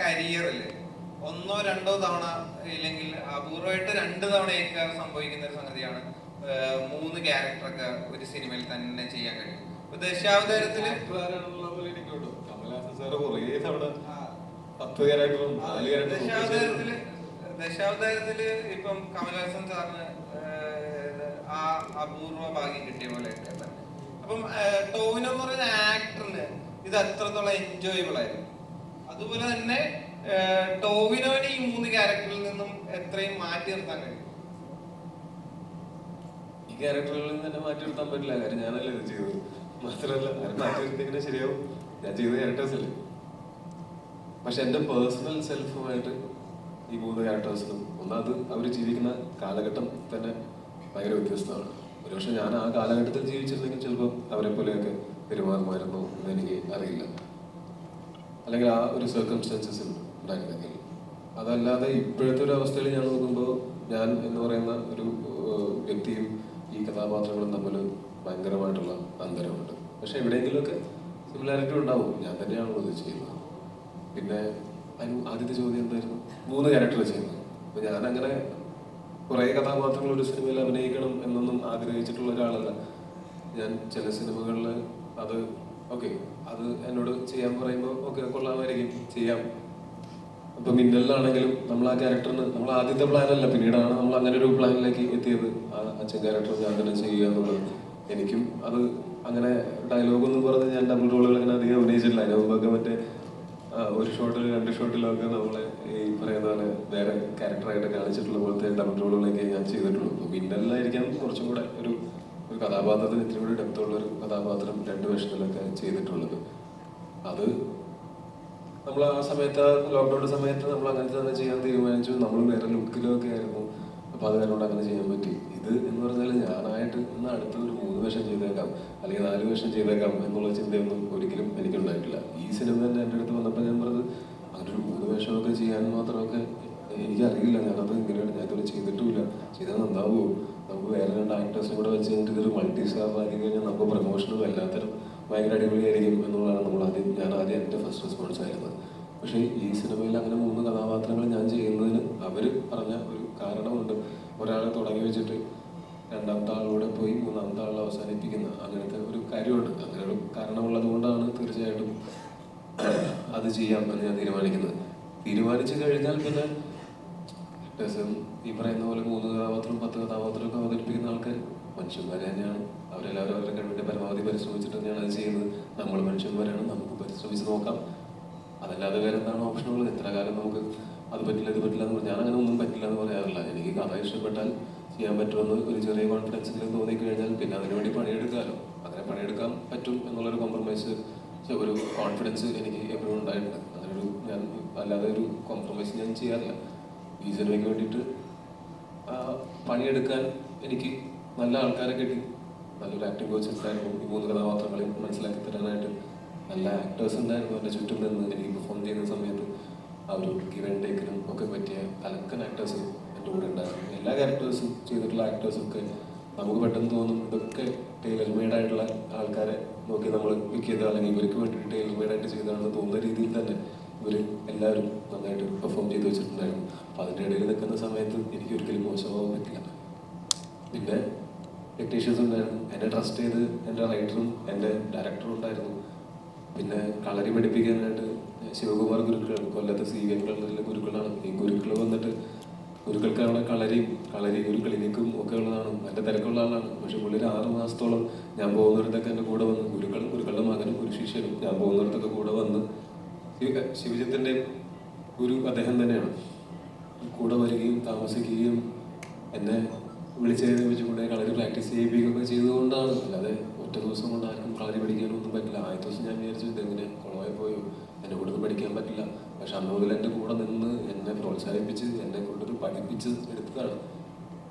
കരിയറിൽ ഒന്നോ രണ്ടോ തവണ ഇല്ലെങ്കിൽ അപൂർവമായിട്ട് രണ്ട് തവണയൊക്കെ സംഭവിക്കുന്ന ഒരു സംഗതിയാണ് മൂന്ന് ക്യാരക്ടറൊക്കെ ഒരു സിനിമയിൽ തന്നെ ചെയ്യാൻ കഴിയും. ഇപ്പൊ ദശാവതാരത്തിൽ ക്യാരക്ടറും ദശാവതാരത്തിൽ ദശാവതാരത്തിൽ ഇപ്പം കമലഹാസൻ സാറിന് ആ അപൂർവ ഭാഗ്യം കിട്ടിയ പോലെ തന്നെ. അപ്പം ടോവിനോ എന്ന് പറയുന്ന ആക്ടറിന് ഇത് അത്രത്തോളം എൻജോയബിൾ ആയിരുന്നു. അതുപോലെ തന്നെ ടോവിനോനെ ഈ മൂന്ന് ക്യാരക്ടറിൽ നിന്നും എത്രയും മാറ്റി നിർത്താൻ കഴിയും? ഈ ക്യാരക്ടറുകളിൽ നിന്ന് തന്നെ മാറ്റി നിർത്താൻ പറ്റില്ല. കാര്യം ഞാനല്ലേ ഇത് മാത്രമല്ല മാറ്റി നിർത്തിയെങ്ങനെ ശരിയാവും. ഞാൻ ചെയ്ത ക്യാരക്ടേഴ്സ് അല്ലേ? പക്ഷെ എന്റെ പേഴ്സണൽ സെൽഫുമായിട്ട് ഈ മൂന്ന് ക്യാരക്ടേഴ്സിനും ഒന്നാമത് അവർ ജീവിക്കുന്ന കാലഘട്ടം തന്നെ ഭയങ്കര വ്യത്യസ്തമാണ്. ഒരുപക്ഷെ ഞാൻ ആ കാലഘട്ടത്തിൽ ജീവിച്ചിരുന്നെങ്കിൽ ചിലപ്പോൾ അവരെ പോലെയൊക്കെ പെരുമാറുമായിരുന്നു എന്ന് എനിക്ക് അറിയില്ല. അല്ലെങ്കിൽ ആ ഒരു സർക്കംസ്റ്റാൻസസിൽ ഉണ്ടായിരുന്നെങ്കിൽ. അതല്ലാതെ ഇപ്പോഴത്തെ ഒരു അവസ്ഥയിൽ ഞാൻ നോക്കുമ്പോൾ ഞാൻ എന്ന് പറയുന്ന ഒരു വ്യക്തിയും ഈ കഥാപാത്രങ്ങളും തമ്മിൽ ഭയങ്കരമായിട്ടുള്ള അന്തരമുണ്ട്. പക്ഷെ എവിടെയെങ്കിലുമൊക്കെ സിമിലാരിറ്റി ഉണ്ടാവും. ഞാൻ തന്നെയാണല്ലോ ഇത് ചെയ്യുന്നത്. പിന്നെ അതിന് ആദ്യത്തെ ചോദ്യം എന്തായിരുന്നു? മൂന്ന് ക്യാരക്ടർ ചെയ്യുന്നത്. അപ്പോൾ ഞാൻ അങ്ങനെ കുറേ കഥാപാത്രങ്ങൾ ഒരു സിനിമയിൽ അഭിനയിക്കണം എന്നൊന്നും ആഗ്രഹിച്ചിട്ടുള്ള ഒരാളല്ല. ഞാൻ ചില സിനിമകളിൽ അത് ഓക്കെ അത് എന്നോട് ചെയ്യാൻ പറയുമ്പോൾ ഓക്കെ കൊള്ളാമായിരിക്കും ചെയ്യാം. ഇപ്പൊ മിന്നലിലാണെങ്കിലും നമ്മൾ ആ ക്യാരക്ടറിന് നമ്മൾ ആദ്യത്തെ പ്ലാനല്ല പിന്നീടാണ് നമ്മൾ അങ്ങനെ ഒരു പ്ലാനിലേക്ക് എത്തിയത്. ആ അച്ഛൻ ക്യാരക്ടർ ഞാൻ അങ്ങനെ ചെയ്യുക എന്നുള്ളത്. എനിക്കും അത് അങ്ങനെ ഡയലോഗ് ഒന്നും പറഞ്ഞ് ഞാൻ ഡബിൾ റോളുകൾ അങ്ങനെ അധികം അഭിനയിച്ചിട്ടില്ല. അതിന് മുമ്പൊക്കെ മറ്റേ ഒരു ഷോട്ടിൽ രണ്ട് ഷോട്ടിലൊക്കെ നമ്മളെ ഈ പറയുന്ന പോലെ വേറെ ക്യാരക്ടറായിട്ട് കാണിച്ചിട്ടുള്ള പോലത്തെ ഡബിൾ റോളുകളൊക്കെ ഞാൻ ചെയ്തിട്ടുള്ളൂ. അപ്പൊ മിന്നലിലായിരിക്കാം കുറച്ചും കൂടെ ഒരു കഥാപാത്രത്തിന് ഇത്തിരി കൂടി ഡെപ്തുള്ള ഒരു കഥാപാത്രം രണ്ട് വേഷത്തിലൊക്കെ ചെയ്തിട്ടുള്ളത്. അത് നമ്മൾ ആ സമയത്ത് ലോക്ക്ഡൗൺ സമയത്ത് നമ്മൾ അങ്ങനെ തന്നെ ചെയ്യാൻ തീരുമാനിച്ചു. നമ്മൾ വേറെ ലുക്കിലൊക്കെ ആയിരുന്നു. അപ്പൊ അത് കാരണം അങ്ങനെ ചെയ്യാൻ പറ്റി. ഇത് എന്ന് പറഞ്ഞാൽ ഞാനായിട്ട് ഇന്ന് അടുത്ത ഒരു മൂന്ന് വേഷം ചെയ്തേക്കാം. അല്ലെങ്കിൽ നാല് വേഷം ചെയ്തേക്കാം എന്നുള്ള ചിന്തയൊന്നും ഒരിക്കലും എനിക്കുണ്ടായിട്ടില്ല. ഈ സിനിമ തന്നെ എന്റെ അടുത്ത് വന്നപ്പോൾ ഞാൻ പറഞ്ഞത് അങ്ങനെ ഒരു മൂന്ന് വേഷമൊക്കെ ചെയ്യാൻ മാത്രമൊക്കെ എനിക്കറിയില്ല. ഞാനത് ഇങ്ങനെയാണ് ഇതുവരെ ചെയ്തിട്ടുമില്ല. ചെയ്താൽ നന്നാവുമോ? നമുക്ക് വേറെ രണ്ട് ആക്ടേഴ്സും കൂടെ വെച്ച് കഴിഞ്ഞിട്ട് ഇതൊരു മൾട്ടി സ്റ്റാർ ആക്കി കഴിഞ്ഞാൽ നമുക്ക് പ്രൊമോഷനും എല്ലാത്തരം ഭയങ്കര അടിപൊളിയായിരിക്കും എന്നുള്ളതാണ് നമ്മൾ ആദ്യം ഞാൻ ആദ്യം എന്റെ ഫസ്റ്റ് റെസ്പോൺസ് ആയിരുന്നത് പക്ഷേ ഈ സിനിമയിൽ അങ്ങനെ മൂന്ന് കഥാപാത്രങ്ങൾ ഞാൻ ചെയ്യുന്നതിന് അവർ പറഞ്ഞ ഒരു കാരണമുണ്ട്. ഒരാളെ തുടങ്ങി വെച്ചിട്ട് രണ്ടാമത്തെ ആളിലൂടെ പോയി മൂന്നാമത്തെ ആളിൽ അവസാനിപ്പിക്കുന്ന അങ്ങനത്തെ ഒരു കാര്യമുണ്ട്. അങ്ങനെ ഒരു കാരണമുള്ളത് കൊണ്ടാണ് തീർച്ചയായിട്ടും അത് ചെയ്യാം എന്ന് ഞാൻ തീരുമാനിക്കുന്നത്. തീരുമാനിച്ചു കഴിഞ്ഞാൽ പിന്നെ ഈ പറയുന്ന പോലെ മൂന്ന് കഥാപാത്രം പത്ത് കഥാപാത്രം മനുഷ്യന്മാർ തന്നെയാണ് അവരെല്ലാവരും അവരുടെ കഴിവിന്റെ പരമാവധി പരിശ്രമിച്ചിട്ട് തന്നെയാണ് അത് ചെയ്യുന്നത്. നമ്മൾ മനുഷ്യന്മാരാണ് നമുക്ക് പരിശ്രമിച്ച് നോക്കാം. അതല്ലാതെ വേറെ എന്താണ് ഓപ്ഷനുള്ളത് എത്ര കാലം നമുക്ക് അത് പറ്റില്ല ഇത് പറ്റില്ല എന്ന് ഞാൻ അങ്ങനെ ഒന്നും പറ്റില്ല എന്ന് പറയാറില്ല. എനിക്ക് കഥ ഇഷ്ടപ്പെട്ടാൽ ചെയ്യാൻ പറ്റുമെന്ന് ഒരു ചെറിയ കോൺഫിഡൻസിൽ തോന്നി കഴിഞ്ഞാൽ പിന്നെ അതിനുവേണ്ടി പണിയെടുക്കാമല്ലോ അങ്ങനെ പണിയെടുക്കാൻ പറ്റും എന്നുള്ളൊരു കോംപ്രമൈസ് ഒരു കോൺഫിഡൻസ് എനിക്ക് എപ്പോഴും ഉണ്ടായിട്ടുണ്ട്. അങ്ങനൊരു ഞാൻ അല്ലാതെ ഒരു കോംപ്രമൈസ് ഞാൻ ചെയ്യാറില്ല. ഈ സിനിമയ്ക്ക് വേണ്ടിയിട്ട് പണിയെടുക്കാൻ എനിക്ക് നല്ല ആൾക്കാരെ കിട്ടി നല്ലൊരു ആക്ടിംഗ് കോച്ച് ഉണ്ടായിരുന്നു. ഈ മൂന്ന് കഥാപാത്രങ്ങളെയും മനസ്സിലാക്കി തരാനായിട്ട് നല്ല ആക്ടേഴ്സ് ഉണ്ടായിരുന്നു എന്റെ ചുറ്റും നിന്ന്. എനിക്ക് പെർഫോം ചെയ്യുന്ന സമയത്ത് ആ ഒരു ഗിവൻ ടേക്കിനും ഒക്കെ പറ്റിയ കലക്കൻ ആക്ടേഴ്സ് എന്റെ കൂടെ ഉണ്ടായിരുന്നു. എല്ലാ ക്യാരക്ടേഴ്സും ചെയ്തിട്ടുള്ള ആക്ടേഴ്സൊക്കെ നമുക്ക് പെട്ടെന്ന് തോന്നും ഇതൊക്കെ ടൈലർ മെയ്ഡ് ആയിട്ടുള്ള ആൾക്കാരെ നോക്കി നമ്മൾ പിക്ക് ചെയ്ത അല്ലെങ്കിൽ ഇവർക്ക് വേണ്ടി ടൈലർ മെയ്ഡ് ആയിട്ട് ചെയ്തതാണെന്ന് തോന്നുന്ന രീതിയിൽ തന്നെ ഇവർ എല്ലാവരും നന്നായിട്ട് പെർഫോം ചെയ്ത് വെച്ചിട്ടുണ്ടായിരുന്നു. അപ്പം അതിന്റെ ഇടയിൽ നിൽക്കുന്ന സമയത്ത് എനിക്ക് ഒരിക്കലും മോശമാവാൻ പറ്റില്ല. പിന്നെ ടെക്നീഷ്യൻസ് ഉണ്ടായിരുന്നു. എന്നെ ട്രസ്റ്റ് ചെയ്ത് എന്റെ റൈറ്ററും എന്റെ ഡയറക്ടറും ഉണ്ടായിരുന്നു. പിന്നെ കളരി പഠിപ്പിക്കാനായിട്ട് ശിവകുമാർ ഗുരുക്കളാണ് കൊല്ലത്തെ സി വി കളറിലെ ഗുരുക്കളാണ്. ഈ ഗുരുക്കൾ വന്നിട്ട് ഗുരുക്കൾക്കാണ് കളരിയും കളരി ഒരു ക്ലിനിക്കും ഒക്കെ ഉള്ളതാണ്. എന്റെ തിരക്കുള്ള ആളാണ്. പക്ഷെ പുള്ളി ഒരു ആറ് മാസത്തോളം ഞാൻ പോകുന്നിടത്തൊക്കെ എന്റെ കൂടെ വന്ന് ഗുരുക്കളും ഗുരുക്കളുടെ മകനും ഒരു ശിഷ്യനും ഞാൻ പോകുന്നിടത്തൊക്കെ കൂടെ വന്ന് ശിവ- ശിവജിത്തിന്റെ ഗുരു അദ്ദേഹം തന്നെയാണ്. കൂടെ വരികയും താമസിക്കുകയും എന്നെ വിളിച്ചതിനെ വെച്ച് കൂടെ കളരി പ്രാക്ടീസ് ചെയ്യിപ്പിക്കുകയൊക്കെ ചെയ്തുകൊണ്ടാണ്. അല്ലാതെ ഒറ്റ ദിവസം കൊണ്ട് ആർക്കും കളരി പഠിക്കാനൊന്നും പറ്റില്ല. ആദ്യത്തെ ദിവസം ഞാൻ വിചാരിച്ചു ഇതെങ്ങനെ കുളമായി പോയോ? എന്നെ കൂടുതൽ പഠിക്കാൻ പറ്റില്ല. പക്ഷെ അന്ന് മുതൽ എന്റെ കൂടെ നിന്ന് എന്നെ പ്രോത്സാഹിപ്പിച്ച് എന്നെ കൊണ്ടൊരു പഠിപ്പിച്ച് എടുത്തതാണ്.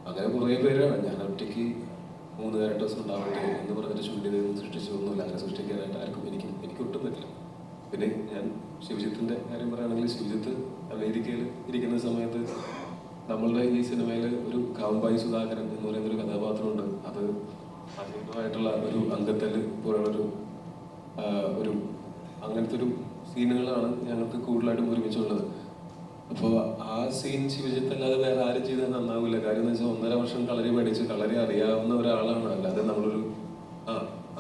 അങ്ങനെ കുറേ പേരാണ്. ഞാൻ ഒറ്റയ്ക്ക് മൂന്ന് ക്യാരക്ടേഴ്സ് ഉണ്ടാവട്ടെ എന്ന് പറഞ്ഞിട്ട് ചുണ്ടിതൊന്നും സൃഷ്ടിച്ചതൊന്നുമില്ല. അങ്ങനെ സൃഷ്ടിക്കാനായിട്ട് ആർക്കും എനിക്ക് എനിക്ക് ഒട്ടും പറ്റില്ല. പിന്നെ ഞാൻ ശിവജിത്തിന്റെ കാര്യം പറയുകയാണെങ്കിൽ ശിവജിത്ത് അമേരിക്കയിൽ ഇരിക്കുന്ന സമയത്ത് നമ്മളുടെ ഈ സിനിമയിൽ ഒരു കാമ്പായി സുധാകരൻ എന്ന് പറയുന്ന ഒരു കഥാപാത്രമുണ്ട്. അത് അജീവമായിട്ടുള്ള ഒരു അംഗത്തൽ പോലുള്ളൊരു ഒരു അങ്ങനത്തെ ഒരു സീനുകളാണ് ഞങ്ങൾക്ക് കൂടുതലായിട്ടും ഒരുമിച്ചുള്ളത്. അപ്പോൾ ആ സീൻ ശിവജിത്ത് അല്ലാതെ വേറെ ആരും ചെയ്താൽ നന്നാവില്ല കാര്യം എന്ന് വെച്ചാൽ ഒന്നര വർഷം കളരി പഠിച്ച് കളരി അറിയാവുന്ന ഒരാളാണ്. അല്ലാതെ നമ്മളൊരു ആ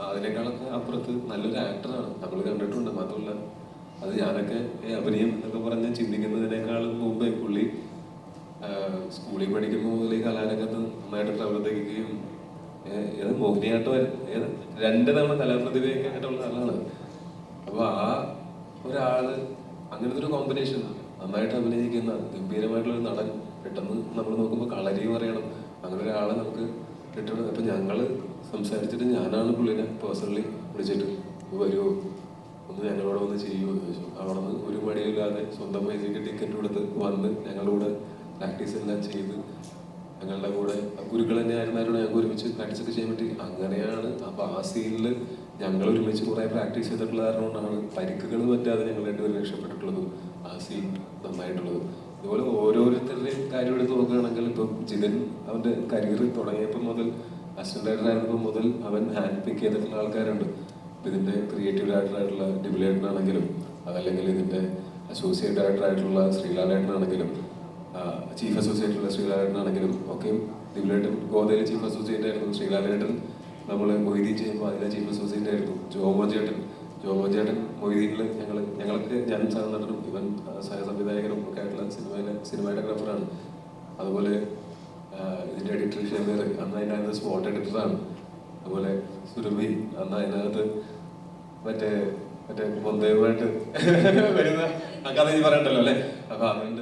അതിനേക്കാളൊക്കെ അപ്പുറത്ത് നല്ലൊരു ആക്ടറാണ്. നമ്മൾ കണ്ടിട്ടുണ്ട്. മാത്രമല്ല അത് ഞാനൊക്കെ അഭിനയം എന്നൊക്കെ പറഞ്ഞ് ചിന്തിക്കുന്നതിനേക്കാളും മുമ്പേ പുള്ളി സ്കൂളിൽ പഠിക്കുമ്പോൾ മുതൽ ഈ കലാരംഗത്ത് നന്നായിട്ട് പ്രവർത്തിക്കുകയും ഏത് മോഹിനിയാട്ടം ഏത്? രണ്ട് തവണ കലാപ്രതിഭയൊക്കെ ആയിട്ടുള്ള ആളാണ്. അപ്പൊ ആ ഒരാൾ അങ്ങനത്തെ ഒരു കോമ്പിനേഷൻ നന്നായിട്ട് അഭിനയിക്കുന്ന ഗംഭീരമായിട്ടുള്ള ഒരു നടൻ പെട്ടെന്ന് നമ്മൾ നോക്കുമ്പോൾ കളരി പറയണം അങ്ങനെ ഒരാളെ നമുക്ക് കിട്ടണം അപ്പൊ ഞങ്ങൾ സംസാരിച്ചിട്ട് ഞാനാണ് പുള്ളിനെ പേഴ്സണലി വിളിച്ചിട്ട് "ഇത് വരുമോ ഒന്ന് ഞങ്ങളോട് വന്ന് ചെയ്യുമോ എന്ന് ചോദിച്ചു അവിടെ നിന്ന് ഒരു മടിയില്ലാതെ സ്വന്തം പൈസയ്ക്ക് ടിക്കറ്റ് കൊടുത്ത് വന്ന് ഞങ്ങളുടെ കൂടെ പ്രാക്ടീസ് എല്ലാം ചെയ്ത് ഞങ്ങളുടെ കൂടെ ഗുരുക്കൾ തന്നെ ആയിരുന്നാലും ഞങ്ങൾക്ക് ഒരുമിച്ച് പ്രാക്ടീസ് ഒക്കെ ചെയ്യാൻ പറ്റി. അങ്ങനെയാണ് അപ്പൊ ആ സീനിൽ ഞങ്ങൾ ഒരുമിച്ച് കുറേ പ്രാക്ടീസ് ചെയ്തിട്ടുള്ള കാരണം കൊണ്ടാണ് പരിക്കുകൾ പറ്റാതെ ഞങ്ങൾ രണ്ടുപേരും രക്ഷപ്പെട്ടിട്ടുള്ളതും ആ സീൻ നന്നായിട്ടുള്ളത്. അതുപോലെ ഓരോരുത്തരുടെയും കാര്യം എടുത്ത് നോക്കുകയാണെങ്കിൽ ഇപ്പം ജിതൻ അവന്റെ കരിയർ തുടങ്ങിയപ്പോൾ മുതൽ അസിസ്റ്റന്റ് ഡയറക്ടർ ആയിരുന്നപ്പോൾ മുതൽ അവൻ ഹാൻഡ് പിക്ക് ചെയ്തിട്ടുള്ള ആൾക്കാരുണ്ട്. ഇതിന്റെ ക്രിയേറ്റീവ് ഡയറക്ടർ ആയിട്ടുള്ള ഡിബിലേട്ടനാണെങ്കിലും അതല്ലെങ്കിൽ ഇതിന്റെ അസോസിയേറ്റ് ഡയറക്ടർ ആയിട്ടുള്ള ശ്രീലാലേട്ടനാണെങ്കിലും ചീഫ് അസോസിയേറ്റ് ഉള്ള ശ്രീലാലേട്ടനാണെങ്കിലും ഒക്കെ ദിബിലേട്ടൻ ഗോതയിലെ ചീഫ് അസോസിയേറ്റ് ആയിരുന്നു ശ്രീലാലേട്ടൻ. നമ്മൾ മൊയ്തീൻ ചെയ്യുമ്പോൾ അതിലെ ചീഫ് അസോസിയേറ്റ് ആയിരുന്നു ജോമോ ചേട്ടൻ ജോമോ ചേട്ടൻ മൊയ്തീനിൽ ഞങ്ങൾ ഞങ്ങൾക്ക് ഞാൻ സഹനടനും ഇവൻ സഹസംവിധായകനും സഹ സംവിധായകനും ഒക്കെ ആയിട്ടുള്ള സിനിമയിലെ സിനിമാറ്റോഗ്രാഫറാണ് അതുപോലെ ഇതിന്റെ എഡിറ്റർ ഷെമീർ അന്ന് അതിനകത്ത് സ്പോട്ട് എഡിറ്ററാണ് അതുപോലെ സുരഭി അന്ന് അതിനകത്ത് മറ്റേ മറ്റേ പൊന്തയുമായിട്ട് വരുന്ന കഥ ഇനി പറയണ്ടല്ലോ അല്ലേ? അപ്പൊ അതുകൊണ്ട്